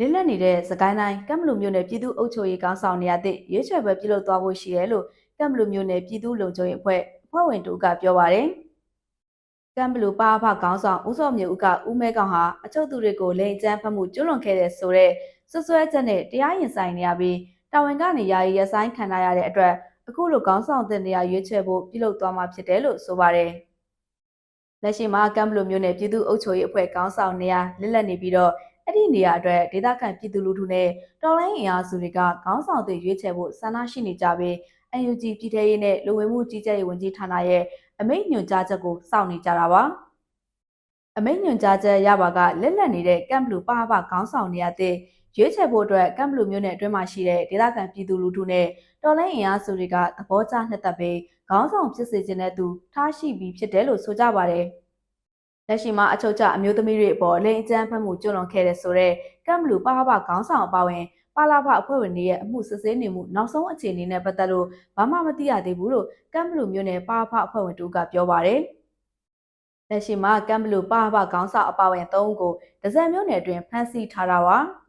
လင်းလက်နေတဲ့စကိုင်းတိုင်းကမ်ဘလူမြို့နယ်ပြည်သူ့အုပ်ချုပ်ရေးကောင်ဆောင်နေရာသည့်ရွေးချယ်ပွဲပြုလုပ်သွားဖို့ရှိတယ်လို့ကမ်ဘလူမြို့နယ်ပြည်သူ့လုံခြုံရေးအဖွဲ့အဖွဲ့ဝင်တို့ကပြောပါတယ်။ကမ်ဘလူပါအဖကောင်ဆောင်ဦးစောမြေဦးကဦးမဲကောင်ဟာအချုပ်သူတွေကိုလိန်ကျန်းဖတ်မှုကျွလွန်ခဲ့တဲ့ဆိုတဲ့ဆွဆွဲချက်နဲ့တရားရင်ဆိုင်နေရပြီးတာဝန်ကနေယာယီရဆိုင်ခံရတဲ့အတွက်အခုလိုကောင်ဆောင်တဲ့နေရာရွေးချယ်ဖို့ပြုလုပ်သွားမှာဖြစ်တယ်လို့ဆိုပါတယ်။လက်ရှိမှာကမ်ဘလူမြို့နယ်ပြည်သူ့အုပ်ချုပ်ရေးအဖွဲ့ကောင်ဆောင်နေရာလက်လက်နေပြီးတော့ အဲ့ဒီနေရာအတွက်ဒေသခံပြည်သူလူထုနဲ့တော်လိုင်းအင်အားစုတွေကခေါင်းဆောင်တွေရွေးချယ်ဖို့ဆန္ဒရှိနေကြပြီး UNG ပြည်ထရေးနဲ့လူဝင်မှုကြီးကြပ်ရေးဝန်ကြီးဌာနရဲ့အမိန့်ညွှန်ကြားချက်ကိုစောင့်နေကြတာပါအမိန့်ညွှန်ကြားချက်ရပါကလက်လက်နေတဲ့ကမ်ဘလူပါပခေါင်းဆောင်နေရတဲ့ရွေးချယ်ဖို့အတွက်ကမ်ဘလူမျိုးနယ်အတွင်းမှာရှိတဲ့ဒေသခံပြည်သူလူထုနဲ့တော်လိုင်းအင်အားစုတွေကသဘောကျနှစ်သက်ပြီးခေါင်းဆောင်ဖြစ်စေခြင်းတဲ့သူထားရှိပြီးဖြစ်တယ်လို့ဆိုကြပါတယ် လက်ရှိမှာအချုပ်ချအမျိုးသမီးတွေအပေါ်လိန်အကြမ်းဖက်မှုကျွလွန်ခဲ့တဲ့ဆိုတော့ကမ်ဘလူပါပခေါင်းဆောင်အပါဝင်ပါလာဖအဖွဲ့ဝင်တွေရဲ့အမှုစစ်ဆေးနေမှုနောက်ဆုံးအခြေအနေနဲ့ပတ်သက်လို့ဘာမှမသိရသေးဘူးလို့ကမ်ဘလူမျိုးနယ်ပါဖအဖွဲ့ဝင်တို့ကပြောပါတယ်။လက်ရှိမှာကမ်ဘလူပါဖခေါင်းဆောင်အပါဝင်၃ဦးကိုဒဇယ်မျိုးနယ်အတွင်းဖမ်းဆီးထားတာပါ။